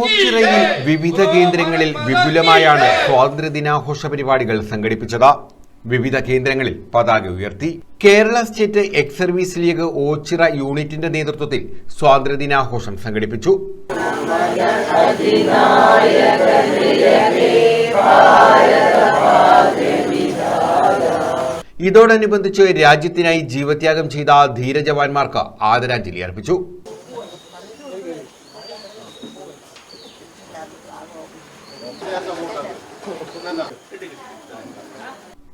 ഓച്ചിറയിൽ വിവിധ കേന്ദ്രങ്ങളിൽ വിപുലമായാണ് സ്വാതന്ത്ര്യ ദിനാഘോഷ പരിപാടികൾ സംഘടിപ്പിച്ചത്. വിവിധ കേന്ദ്രങ്ങളിൽ പതാക ഉയർത്തി. Kerala state ex service league Oachira യൂണിറ്റിന്റെ നേതൃത്വത്തിൽ സ്വാതന്ത്ര്യ ദിനാഘോഷം സംഘടിപ്പിച്ചു. ഇതോടനുബന്ധിച്ച് രാജ്യത്തിനായി ജീവത്യാഗം ചെയ്ത ധീരജവാന്മാർക്ക് ആദരാഞ്ജലി അർപ്പിച്ചു.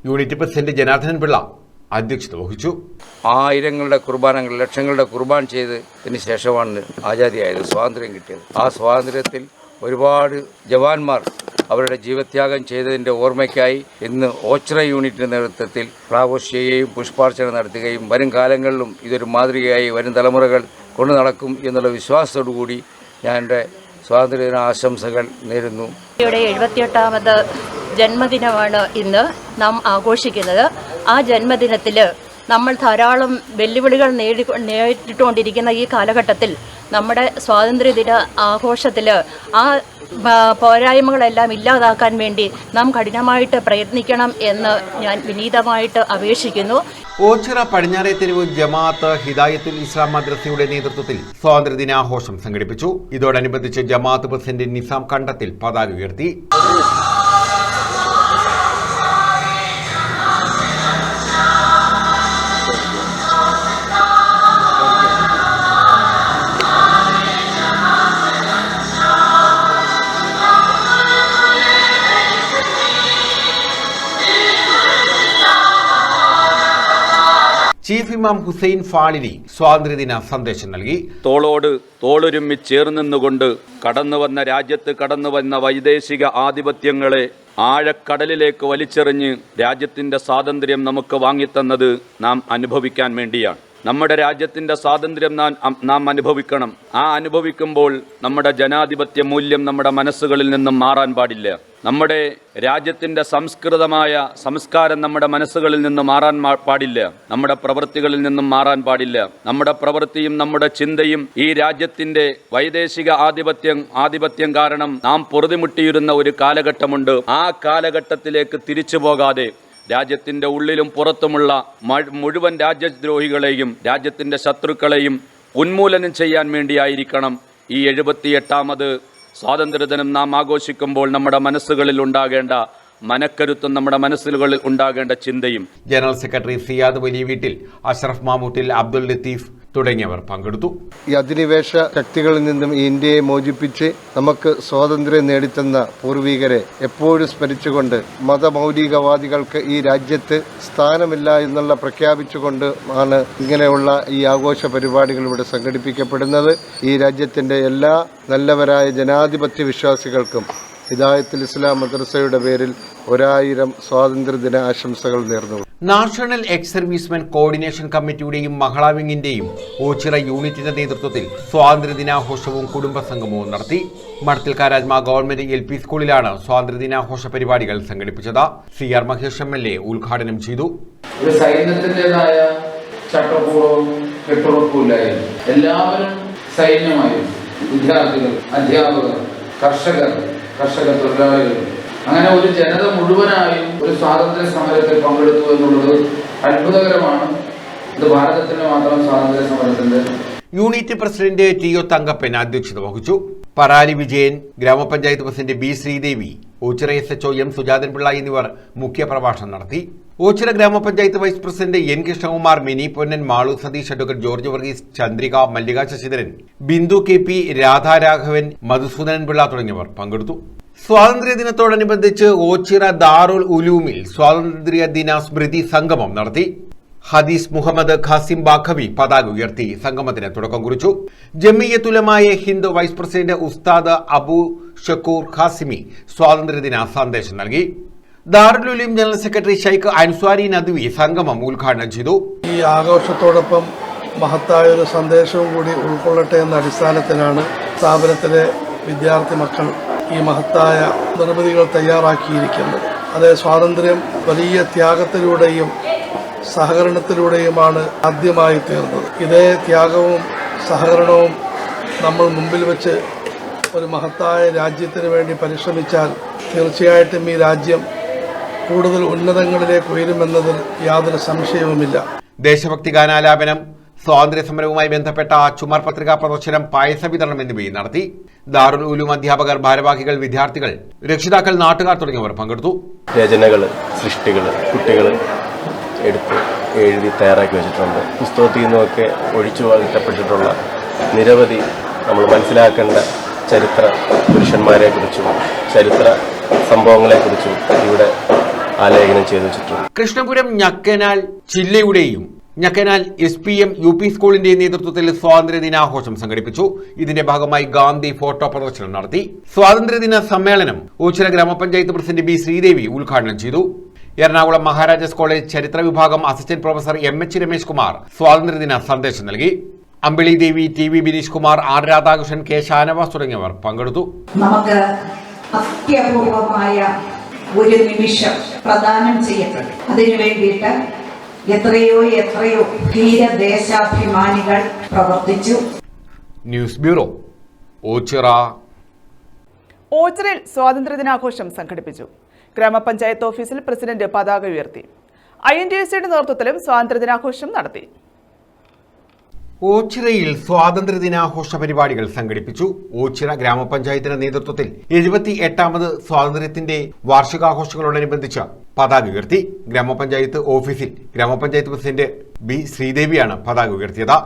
യൂണിറ്റ് പ്രസിഡന്റ് ജനാർദ്ദനൻ പിള്ള അധ്യക്ഷത വഹിച്ചു. ആയിരങ്ങളുടെ കുർബാനകൾ ലക്ഷങ്ങളുടെ കുർബാൻ ചെയ്തതിന് ശേഷമാണ് ആചാരിയായത് സ്വാതന്ത്ര്യം കിട്ടിയത്. ആ സ്വാതന്ത്ര്യത്തിൽ ഒരുപാട് ജവാന്മാർ അവരുടെ ജീവത്യാഗം ചെയ്തതിന്റെ ഓർമ്മയ്ക്കായി ഇന്ന് ഓച്ചറ യൂണിറ്റിന്റെ നേതൃത്വത്തിൽ ഫ്ലവേഴ്സ് ചെയ്യുകയും പുഷ്പാർച്ചന നടത്തുകയും വരും കാലങ്ങളിലും ഇതൊരു മാതൃകയായി വരും തലമുറകൾ കൊണ്ടു നടക്കും എന്നുള്ള വിശ്വാസത്തോടു കൂടി ഞാൻ എന്റെ സ്വാതന്ത്ര്യദിന ആശംസകൾ നേരുന്നു. യുടെ എഴുപത്തിയെട്ടാമത് ജന്മദിനമാണ് ഇന്ന് നാം ആഘോഷിക്കുന്നത്. ആ ജന്മദിനത്തിൽ നമ്മൾ ധാരാളം വെല്ലുവിളികൾ നേടി നേരിട്ടുകൊണ്ടിരിക്കുന്ന ഈ കാലഘട്ടത്തിൽ നമ്മുടെ സ്വാതന്ത്ര്യദിന ആഘോഷത്തിൽ ആ പോരായ്മകളെല്ലാം ഇല്ലാതാക്കാൻ വേണ്ടി നാം കഠിനമായിട്ട് പ്രയത്നിക്കണം എന്ന് ഞാൻ വിനീതമായിട്ട് അപേക്ഷിക്കുന്നു. ഓച്ചിറ പടിഞ്ഞാറേ തെരുവ് ജമാഅത്ത് ഹിദായത്തുൽ ഇസ്ലാം മദ്രസയുടെ നേതൃത്വത്തിൽ സ്വാതന്ത്ര്യദിനാഘോഷം സംഘടിപ്പിച്ചു. ഇതോടനുബന്ധിച്ച് ജമാഅത്ത് പ്രസിഡന്റ് നിസാം കണ്ടത്തിൽ പതാക ഉയർത്തി. ചീഫ് ഇമാം ഹുസൈൻ ഫാളിനി സ്വാതന്ത്ര്യദിന സന്ദേശം നൽകി. തോളോട് തോളൊരുമ്മി ചേർന്നുകൊണ്ട് കടന്നു വന്ന രാജ്യത്ത് കടന്നു വന്ന വൈദേശിക ആധിപത്യങ്ങളെ ആഴക്കടലിലേക്ക് വലിച്ചെറിഞ്ഞ് രാജ്യത്തിന്റെ സ്വാതന്ത്ര്യം നമുക്ക് വാങ്ങിത്തന്നത് നാം അനുഭവിക്കാൻ വേണ്ടിയാണ്. നമ്മുടെ രാജ്യത്തിന്റെ സ്വാതന്ത്ര്യം നാം അനുഭവിക്കണം. ആ അനുഭവിക്കുമ്പോൾ നമ്മുടെ ജനാധിപത്യ മൂല്യം നമ്മുടെ മനസ്സുകളിൽ നിന്നും മാറാൻ പാടില്ല. നമ്മുടെ രാജ്യത്തിന്റെ സംസ്കൃതമായ സംസ്കാരം നമ്മുടെ മനസ്സുകളിൽ നിന്ന് മാറാൻ പാടില്ല. നമ്മുടെ പ്രവൃത്തികളിൽ നിന്നും മാറാൻ പാടില്ല. നമ്മുടെ പ്രവൃത്തിയും നമ്മുടെ ചിന്തയും ഈ രാജ്യത്തിന്റെ വൈദേശിക ആധിപത്യം ആധിപത്യം കാരണം നാം പൊറുതിമുട്ടിയിരുന്ന ഒരു കാലഘട്ടമുണ്ട്. ആ കാലഘട്ടത്തിലേക്ക് തിരിച്ചു പോകാതെ രാജ്യത്തിന്റെ ഉള്ളിലും പുറത്തുമുള്ള മുഴുവൻ രാജ്യദ്രോഹികളെയും രാജ്യത്തിന്റെ ശത്രുക്കളെയും ഉന്മൂലനം ചെയ്യാൻ വേണ്ടിയായിരിക്കണം ഈ എഴുപത്തിയെട്ടാമത് സ്വാതന്ത്ര്യദിനം നാം ആഘോഷിക്കുമ്പോൾ നമ്മുടെ മനസ്സുകളിൽ ഉണ്ടാകേണ്ട മനക്കരുത്തും നമ്മുടെ മനസ്സുകളിൽ ഉണ്ടാകേണ്ട ചിന്തയും. ജനറൽ സെക്രട്ടറി സിയാദ് വലിയ വീട്ടിൽ അഷ്റഫ് മാമൂട്ടിൽ അബ്ദുൽ ലത്തീഫ് തുടങ്ങിയവർ പങ്കെടുത്തു. ഈ അധിനിവേശ ശക്തികളിൽ നിന്നും ഈ ഇന്ത്യയെ മോചിപ്പിച്ച് നമുക്ക് സ്വാതന്ത്ര്യം നേടിത്തന്ന പൂർവികരെ എപ്പോഴും സ്മരിച്ചുകൊണ്ട് മതമൗലികവാദികൾക്ക് ഈ രാജ്യത്ത് സ്ഥാനമില്ല എന്നുള്ള പ്രഖ്യാപിച്ചുകൊണ്ട് ആണ് ഇങ്ങനെയുള്ള ഈ ആഘോഷ പരിപാടികൾ ഇവിടെ സംഘടിപ്പിക്കപ്പെടുന്നത്. ഈ രാജ്യത്തിന്റെ എല്ലാ നല്ലവരായ ജനാധിപത്യ വിശ്വാസികൾക്കും ഹിദായത്തുൽ ഇസ്ലാം മദ്രസയുടെ പേരിൽ ഒരായിരം സ്വാതന്ത്ര്യദിന ആശംസകൾ നേർന്നു. നാഷണൽ എക്സ് സർവീസ്മെൻ കോർഡിനേഷൻ കമ്മിറ്റിയുടെയും മഹളാവിങ്ങിന്റെയും ഓച്ചിറ യൂണിറ്റിന്റെ നേതൃത്വത്തിൽ സ്വാതന്ത്ര്യ ദിനാഘോഷവും കുടുംബ സംഗമവും നടത്തി. മഠത്തിൽ കാരാജ്മ ഗവൺമെന്റ് എൽ പി സ്കൂളിലാണ് സ്വാതന്ത്ര്യ ദിനാഘോഷ പരിപാടികൾ സംഘടിപ്പിച്ചത്. C R Mahesh M L A ഉദ്ഘാടനം ചെയ്തു. സൈന്യത്തിന്റെതായ ചട്ടക്കൂടവും എല്ലാവരും സൈന്യമായിരുന്നു. വിദ്യാർത്ഥികൾ അധ്യാപകർ കർഷകർ കർഷക തൊഴിലാളികൾ. അങ്ങനെ ഒരു ജനത മുഴുവനായും ഒരു സ്വാതന്ത്ര്യ സമരത്തിൽ പങ്കെടുത്തു എന്നുള്ളത് അത്ഭുതകരമാണ്. ഇത് ഭാരതത്തിന്റെ മാത്രം സ്വാതന്ത്ര്യ സമരത്തിന്റെ unit president T O Thankappan അധ്യക്ഷത വഹിച്ചു. പറാലി വിജയൻ ഗ്രാമപഞ്ചായത്ത് president B Sreedevi Oachira S H O M Sujathanpillai എന്നിവർ മുഖ്യപ്രഭാഷണം നടത്തി. ഓച്ചിറ ഗ്രാമപഞ്ചായത്ത് vice president N Krishnakumar Mini Ponnan Malu Satheesh advocate George Varghese Chandrika Mallika Sasidharan Bindu K P Radharaghavan Madhusoodanan Pillai തുടങ്ങിയവർ പങ്കെടുത്തു. സ്വാതന്ത്ര്യദിനത്തോടനുബന്ധിച്ച് ഓച്ചിറ ദാറുൽ ഉലൂമിൽ സ്വാതന്ത്ര്യ ദിന സ്മൃതി സംഗമം നടത്തി. ഹദീസ് മുഹമ്മദ് ഖാസിം ബാഖവി പതാക ഉയർത്തി സംഗമത്തിന് തുടക്കം കുറിച്ചു. ജമിയത്തുലമായ ഹിന്ദു വൈസ് പ്രസിഡന്റ് ഉസ്താദ് അബു ഷക്കൂർ ഖാസിമി സ്വാതന്ത്ര്യദിന സന്ദേശം നൽകി. ദാറുലുലീം ജനറൽ സെക്രട്ടറി ഷെയ്ഖ് അൻസ്വാരി നദ്വി സംഗമം ഉദ്ഘാടനം ചെയ്തു. ഈ ആഘോഷത്തോടൊപ്പം മഹത്തായ ഒരു സന്ദേശവും കൂടി ഉൾക്കൊള്ളട്ടെ എന്ന അടിസ്ഥാനത്തിലാണ് സ്ഥാപനത്തിലെ വിദ്യാർത്ഥി മക്കൾ ഈ മഹത്തായ നിർമ്മിതികൾ തയ്യാറാക്കിയിരിക്കുന്നത്. അതേ സ്വാതന്ത്ര്യം വലിയ ത്യാഗത്തിലൂടെയും സഹകരണത്തിലൂടെയുമാണ് ആദ്യമായി തീർന്നത്. ഇതേ ത്യാഗവും സഹകരണവും നമ്മൾ മുമ്പിൽ വെച്ച് ഒരു മഹത്തായ രാജ്യത്തിന് വേണ്ടി പരിശ്രമിച്ചാൽ തീർച്ചയായിട്ടും ഈ രാജ്യം കൂടുതൽ ഉന്നതങ്ങളിലേക്ക് ഉയരുമെന്നതിൽ യാതൊരു സംശയവുമില്ല. ദേശഭക്തി ഗാനാലാപനം സ്വാതന്ത്ര്യ സമരവുമായി ബന്ധപ്പെട്ട ചുമർ പത്രികാ പ്രദർശനം പായസ വിതരണം എന്നിവയും നടത്തി. ദാറുൽ ഉലൂം അധ്യാപകർ ഭാരവാഹികൾ വിദ്യാർത്ഥികൾ രക്ഷിതാക്കൾ നാട്ടുകാർ തുടങ്ങിയവർ പങ്കെടുത്തു. രചനകൾ സൃഷ്ടികൾ കുട്ടികൾ എടുത്ത് എഴുതി തയ്യാറാക്കി വെച്ചിട്ടുണ്ട്. പുസ്തകത്തിൽ നിന്നുമൊക്കെ ഒഴിച്ചു വളർത്തപ്പെട്ടിട്ടുള്ള നിരവധി നമ്മൾ മനസ്സിലാക്കേണ്ട ചരിത്ര പുരുഷന്മാരെക്കുറിച്ചും ചരിത്ര സംഭവങ്ങളെക്കുറിച്ചും ഇവിടെ ആലേഖനം ചെയ്തു വെച്ചിട്ടുണ്ട്. Krishnapuram Njakkanal ജില്ലയുടെയും Njakkanal S P M U P സ്കൂളിന്റെ നേതൃത്വത്തിൽ സ്വാതന്ത്ര്യദിനാഘോഷം സംഘടിപ്പിച്ചു. ഇതിന്റെ ഭാഗമായി ഗാന്ധി ഫോട്ടോ പ്രദർശനം നടത്തി. സ്വാതന്ത്ര്യദിന സമ്മേളനം ഓച്ചിറ ഗ്രാമപഞ്ചായത്ത് പ്രസിഡന്റ് ബി ശ്രീദേവി ഉദ്ഘാടനം ചെയ്തു. എറണാകുളം മഹാരാജാസ് കോളേജ് ചരിത്ര വിഭാഗം assistant professor M H Ramesh Kumar സ്വാതന്ത്ര്യദിന സന്ദേശം നൽകി. Ambili Devi T V Bineesh Kumar R Radhakrishnan K Shanavas തുടങ്ങിയവർ പങ്കെടുത്തു. നമുക്ക് അത്യപൂർവമായ ഒരു നിമിഷം പ്രദാനം ചെയ്യപ്പെട്ടു അതിനു വേണ്ടിയിട്ട് എത്രയോ എത്രയോ ധീരദേശാഭിമാനികൾ പ്രവർത്തിച്ചു. News bureau Oachira. ഓച്ചിറയിൽ സ്വാതന്ത്ര്യദിനാഘോഷം സംഘടിപ്പിച്ചു. ഗ്രാമപഞ്ചായത്ത് ഓഫീസിൽ പ്രസിഡന്റ് പതാക ഉയർത്തി. ഐ എൻ ടി എസ് സിയുടെ നേതൃത്വത്തിലും സ്വാതന്ത്ര്യദിനാഘോഷം നടത്തി. ഓച്ചിറയിൽ സ്വാതന്ത്ര്യദിനാഘോഷ പരിപാടികൾ സംഘടിപ്പിച്ചു. ഓച്ചിറ ഗ്രാമപഞ്ചായത്തിന്റെ നേതൃത്വത്തിൽ എഴുപത്തി എട്ടാമത് സ്വാതന്ത്ര്യത്തിന്റെ വാർഷികാഘോഷങ്ങളോടനുബന്ധിച്ച് പതാക ഉയർത്തി. ഗ്രാമപഞ്ചായത്ത് ഓഫീസിൽ ഗ്രാമപഞ്ചായത്ത് പ്രസിഡന്റ് ബി ശ്രീദേവിയാണ് പതാക ഉയർത്തിയത്.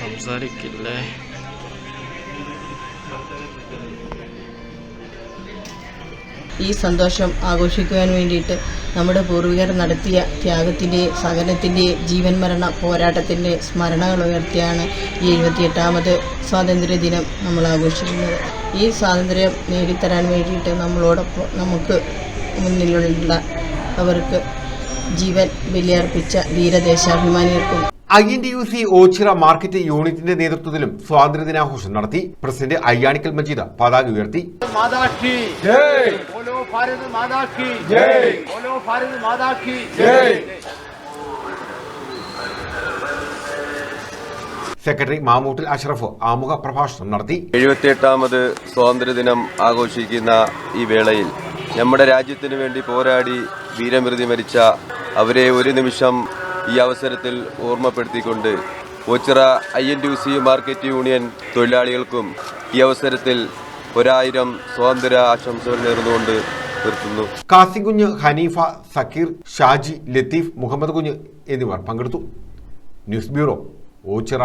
സംസാരിക്കില്ലേ? ഈ സന്തോഷം ആഘോഷിക്കുവാൻ വേണ്ടിയിട്ട് നമ്മുടെ പൂർവികർ നടത്തിയ ത്യാഗത്തിന്റെ സഹനത്തിന്റെ ജീവൻ മരണ പോരാട്ടത്തിന്റെ സ്മരണകൾ ഉയർത്തിയാണ് ഈ എഴുപത്തിയെട്ടാമത് സ്വാതന്ത്ര്യ ദിനം നമ്മൾ ആഘോഷിക്കുന്നത്. ഈ സ്വാതന്ത്ര്യം നേടിത്തരാൻ വേണ്ടിയിട്ട് നമ്മളോടൊപ്പം നമുക്ക് മുന്നിലുള്ള അവർക്ക് ജീവൻ ബലിയർപ്പിച്ച ധീരദേശാഭിമാനികൾക്കും I N T U C Oachira market യൂണിറ്റിന്റെ നേതൃത്വത്തിലും സ്വാതന്ത്ര്യദിനാഘോഷം നടത്തി. പ്രസിഡന്റ് അയ്യാണിക്കൽ മജീദ് പതാക ഉയർത്തി. സെക്രട്ടറി മാമൂട്ടിൽ അഷ്റഫ് ആമുഖ പ്രഭാഷണം നടത്തി. എഴുപത്തിയെട്ടാമത് സ്വാതന്ത്ര്യദിനം ആഘോഷിക്കുന്ന ഈ വേളയിൽ നമ്മുടെ രാജ്യത്തിന് വേണ്ടി പോരാടി വീരമൃതി മരിച്ച അവരെ ഒരു നിമിഷം ഈ അവസരത്തിൽ ഓർമ്മപ്പെടുത്തിക്കൊണ്ട് Oachira I N T C market union തൊഴിലാളികൾക്കും ഈ അവസരത്തിൽ ഒരായിരം സ്വാതന്ത്ര്യ ആശംസകൾ നേർന്നുകൊണ്ട് നിർത്തുന്നു. കാസികുഞ്ഞ് ഹനീഫ സക്കീർ ഷാജി ലത്തീഫ് മുഹമ്മദ് കുഞ്ഞ് എന്നിവർ പങ്കെടുത്തു. News bureau Oachira.